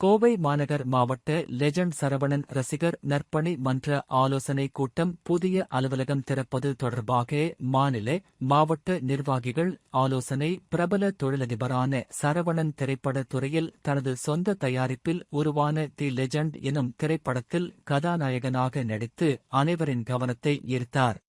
கோவை மாநகர் மாவட்ட லெஜண்ட் சரவணன் ரசிகர் நற்பணி மன்ற ஆலோசனை கூட்டம் புதிய அலுவலகம் திறப்பது தொடர்பாக மாநில மாவட்ட நிர்வாகிகள் ஆலோசனை பிரபல தொழிலதிபரான சரவணன் திரைப்படத் துறையில் தனது சொந்த தயாரிப்பில் உருவான தி லெஜண்ட் எனும் திரைப்படத்தில் கதாநாயகனாக நடித்து அனைவரின் கவனத்தை ஈர்த்தார்.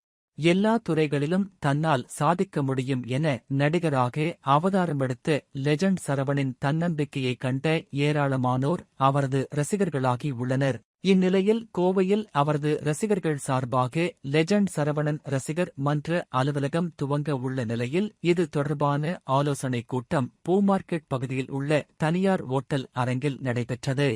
எல்லா துறைகளிலும் தன்னால் சாதிக்க முடியும் என நடிகராக அவதாரமெடுத்த லெஜண்ட் சரவணின் தன்னம்பிக்கையை கண்ட ஏராளமானோர் அவரது ரசிகர்களாகி உள்ளனர். இந்நிலையில் கோவையில் அவரது ரசிகர்கள் சார்பாக லெஜண்ட் சரவணன் ரசிகர் மன்ற அலுவலகம் துவங்க உள்ள நிலையில் இது தொடர்பான ஆலோசனைக் கூட்டம் பூமார்க்கெட் பகுதியில் உள்ள தனியார் ஓட்டல் அரங்கில் நடைபெற்றது.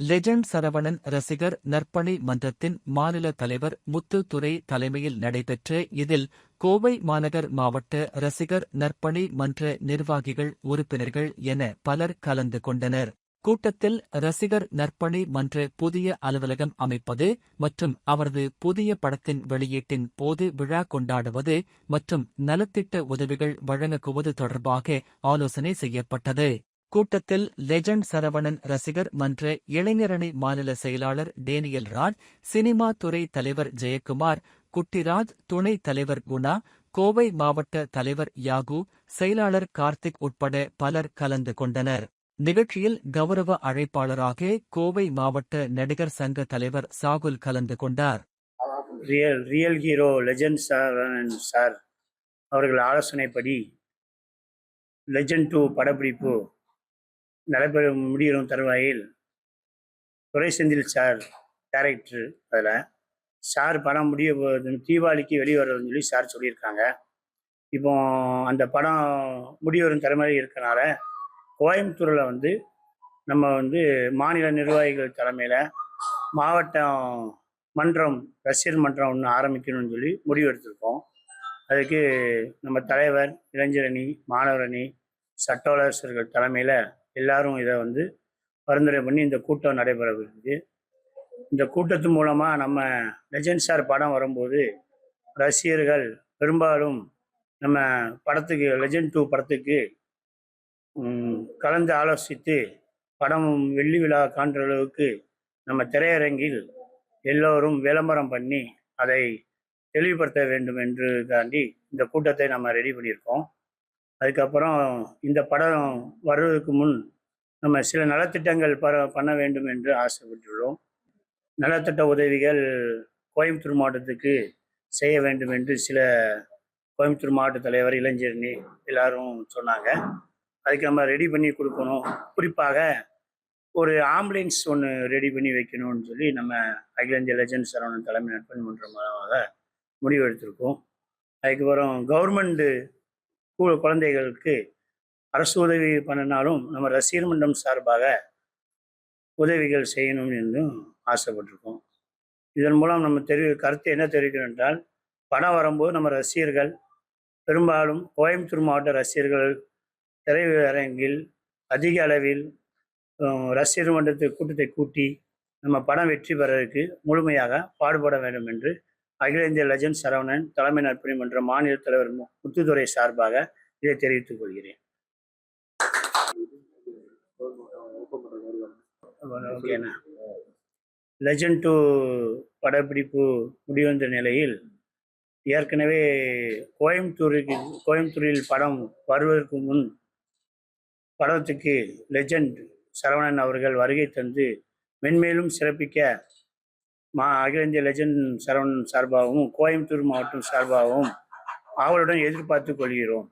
லெஜண்ட் சரவணன் ரசிகர் நற்பணி மன்றத்தின் மாநில தலைவர் முத்துத்துறை தலைமையில் நடைபெற்ற இதில் கோவை மாநகர் மாவட்ட ரசிகர் நற்பணி மன்ற நிர்வாகிகள் உறுப்பினர்கள் என பலர் கலந்து கொண்டனர். கூட்டத்தில் ரசிகர் நற்பணி மன்ற புதிய அலுவலகம் அமைப்பது மற்றும் அவரது புதிய படத்தின் வெளியீட்டின் போது விழா கொண்டாடுவது மற்றும் நலத்திட்ட உதவிகள் வழங்குவது தொடர்பாக ஆலோசனை செய்யப்பட்டது. கூட்டத்தில் லெஜண்ட் சரவணன் ரசிகர் மன்ற இளைஞரணி மாநில செயலாளர் டேனியல் ராஜ் சினிமா துறை தலைவர் ஜெயக்குமார் குட்டிராஜ் துணைத் தலைவர் குணா கோவை மாவட்ட தலைவர் யாகு செயலாளர் கார்த்திக் உட்பட பலர் கலந்து கொண்டனர். நிகழ்ச்சியில் கௌரவ அழைப்பாளராக கோவை மாவட்ட நடிகர் சங்க தலைவர் சாகுல் கலந்து கொண்டார். Real real hero legend sir sir அவர்கள் ஆலோசனைப்படி லெஜண்ட் டூ படப்பிடிப்பு நடைபெற முடியும் தருவாயில். துரை செந்தில் சார் கேரக்டர் அதில். சார் படம் முடிய தீபாவளிக்கு வெளியே சொல்லி சார் சொல்லியிருக்காங்க. இப்போ அந்த படம் முடிவரும் தலைமையில் இருக்கனால கோயம்புத்தூரில் வந்து நம்ம வந்து மாநில நிர்வாகிகள் தலைமையில் மாவட்டம் மன்றம் ரசிகர் மன்றம் ஒன்று ஆரம்பிக்கணும்னு சொல்லி முடிவெடுத்திருக்கோம் அதுக்கு நம்ம தலைவர் இளைஞரணி மாணவரணி சட்டோலரசர்கள் தலைமையில் எல்லாரும் இதை வந்து பரிந்துரை பண்ணி இந்த கூட்டம் நடைபெறவிருக்கு இந்த கூட்டத்து மூலமாக நம்ம லெஜண்ட் சார் படம் வரும்போது ரசிகர்கள் பெரும்பாலும் நம்ம படத்துக்கு லெஜண்ட் டூ படத்துக்கு கலந்து ஆலோசித்து படம் வெள்ளி விழா காண்ற அளவுக்கு நம்ம திரையரங்கில் எல்லோரும் விளம்பரம் பண்ணி அதை தெளிவுபடுத்த வேண்டும் என்று காண்டி இந்த கூட்டத்தை நம்ம ரெடி பண்ணியிருக்கோம். அதுக்கப்புறம் இந்த படம் வர்றதுக்கு முன் நம்ம சில நலத்திட்டங்கள் ப பண்ண வேண்டும் என்று ஆசைப்பட்டுள்ளோம். நலத்திட்ட உதவிகள் கோயம்புத்தூர் மாவட்டத்துக்கு செய்ய வேண்டும் என்று சில கோயம்புத்தூர் மாவட்ட தலைவர் இளைஞரணி எல்லாரும் சொன்னாங்க. அதுக்கு நம்ம ரெடி பண்ணி கொடுக்கணும். குறிப்பாக ஒரு ஆம்புலன்ஸ் ஒன்று ரெடி பண்ணி வைக்கணும்னு சொல்லி நம்ம அகில இந்திய லெஜண்ட் சரவணன் தலைமை நட்பணி மன்றம் மூலமாக முடிவு எடுத்திருக்கோம் அதுக்கப்புறம் கவர்மெண்ட்டு குழந்தைகளுக்கு அரசு உதவி பண்ணினாலும் நம்ம ரசிகர் மன்றம் சார்பாக உதவிகள் செய்யணும் என்றும் ஆசைப்பட்டிருக்கோம். இதன் மூலம் நம்ம தெரி கருத்து என்ன தெரிவிக்கிறோம் என்றால் பணம் வரும்போது நம்ம ரசிகர்கள் பெரும்பாலும் கோயம்புத்தூர் மாவட்ட ரசிகர்கள் திரையரங்கில் அதிக அளவில் ரசிகர் மன்றத்தை கூட்டத்தை கூட்டி நம்ம படம் வெற்றி பெறறதுக்கு முழுமையாக பாடுபட வேண்டும் என்று அகில இந்திய லஜன் சரவணன் தலைமை நற்பணி மன்ற மாநில தலைவர் முத்துத்துறை சார்பாக இதை தெரிவித்துக் கொள்கிறேன். ஓகேண்ணா லெஜண்ட் டூ படப்பிடிப்பு முடிவந்த நிலையில் ஏற்கனவே கோயம்புத்தூருக்கு கோயம்புத்தூரில் படம் வருவதற்கு முன் படத்துக்கு லெஜண்ட் சரவணன் அவர்கள் வருகை தந்து மென்மேலும் சிறப்பிக்க மா அகில இந்திய லெஜண்ட் சரவணன் சார்பாகவும் கோயம்புத்தூர் மாவட்டம் சார்பாகவும் ஆவலுடன் எதிர்பார்த்து கொள்கிறோம்.